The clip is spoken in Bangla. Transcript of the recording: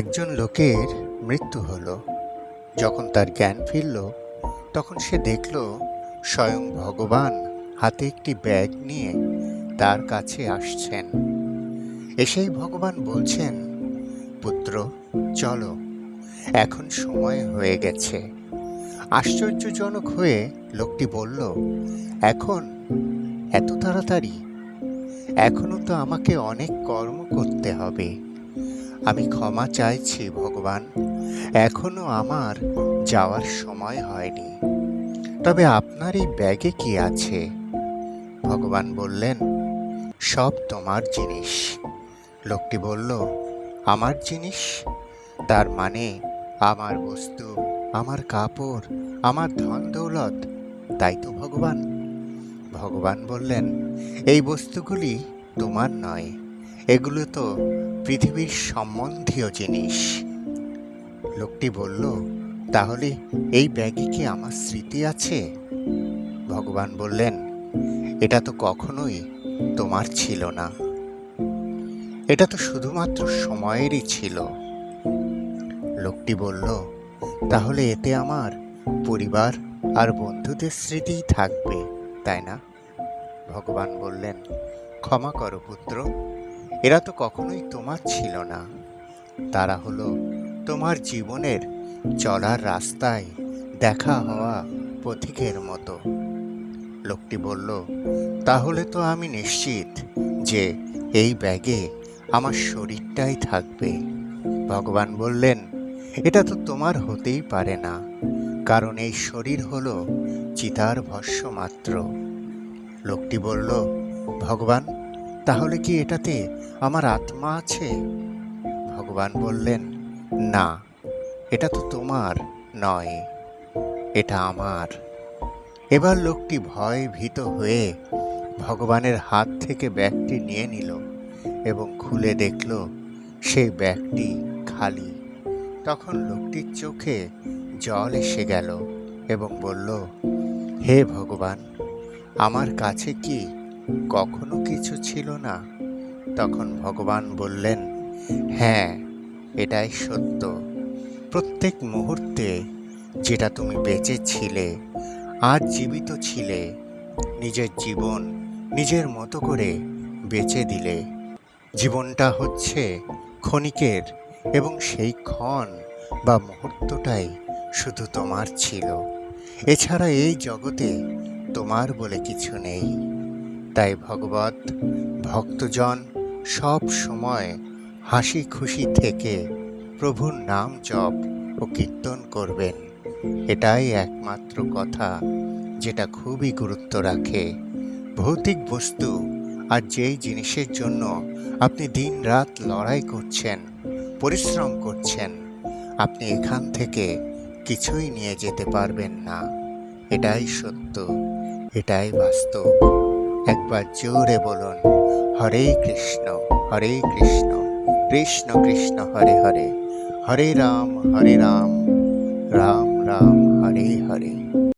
একজন লোকের মৃত্যু হলো। যখন তার জ্ঞান ফিরল, তখন সে দেখল, স্বয়ং ভগবান হাতে একটি ব্যাগ নিয়ে তার কাছে আসছেন। এসেই ভগবান বলছেন, পুত্র, চলো, এখন সময় হয়ে গেছে। আশ্চর্যজনক হয়ে লোকটি বলল, এখন এত তাড়াতাড়ি? এখনও তো আমাকে অনেক কর্ম করতে হবে। আমি ক্ষমা চাইছি, ভগবান। এখনও আমার যাওয়ার সময় হয়নি। তবে আপনার এই ব্যাগে কি আছে? ভগবান বললেন, সব তোমার জিনিস। লোকটি বলল, আমার জিনিস? তার মানে আমার বস্তু, আমার কাপড়, আমার ধন দৌলত। তাই তো, ভগবান। ভগবান বললেন, এই বস্তুগুলি তোমার নয়, এগুলো তো পৃথিবীর সম্বন্ধীয় জিনিস। লোকটি বলল, তাহলে এই ব্যাগে কি আমার স্মৃতি আছে? ভগবান বললেন, এটা তো কখনোই তোমার ছিল না। এটা তো শুধুমাত্র সময়েরই ছিল। লোকটি বলল, তাহলে এতে আমার পরিবার আর বন্ধুদের স্মৃতিই থাকবে, তাই না? ভগবান বললেন, ক্ষমা করো পুত্র এরা তো কখনোই তোমার ছিল না। তারা হলো তোমার জীবনের চলার রাস্তায় দেখা হওয়া পথিকের মতো। লোকটি বলল, তাহলে তো আমি নিশ্চিত যে এই ব্যাগে আমার শরীরটাই থাকবে। ভগবান বললেন, এটা তো তোমার হতেই পারে না, কারণ এই শরীর হলো চিতার ভস্য মাত্র। লোকটি বলল, ভগবান তাহলে কি এটাতে আমার আত্মা আছে? ভগবান বললেন, না, এটা তো তোমার নয়, এটা আমার। এবার লোকটি ভয় ভীত হয়ে ভগবানের হাত থেকে ব্যাগটি নিয়ে নিল এবং খুলে দেখল সেই ব্যাগটি খালি। তখন লোকটির চোখে জল এসে গেল এবং বলল, হে ভগবান, আমার কাছে কি কখনো কিছু ছিল না। তখন ভগবান বললেন হ্যাঁ এটাই সত্য। প্রত্যেক মুহূর্তে যেটা তুমি বেঁচে ছিলে আজ জীবিত ছিলে, নিজের জীবন নিজের মতো করে বেঁচে দিলে। জীবনটা হচ্ছে ক্ষণিকের এবং সেই ক্ষণ বা মুহূর্তটাই শুধু তোমার ছিল। এছাড়া এই জগতে তোমার বলে কিছু নেই। তাই ভগবত, ভক্তজন সব সময় হাসি খুশি থেকে প্রভুর নাম জপ ও কীর্তন করবেন। এটাই একমাত্র কথা যেটা খুবই গুরুত্ব রাখে। ভৌতিক বস্তু আর যেই জিনিসের জন্য আপনি দিন রাত লড়াই করছেন, পরিশ্রম করছেন, আপনি এখান থেকে কিছুই নিয়ে যেতে পারবেন না। এটাই সত্য, এটাই বাস্তব। একবার জোরে বলুন, হরে কৃষ্ণ হরে কৃষ্ণ কৃষ্ণ কৃষ্ণ, হরে হরে হরে রাম হরে রাম রাম রাম, হরে হরে।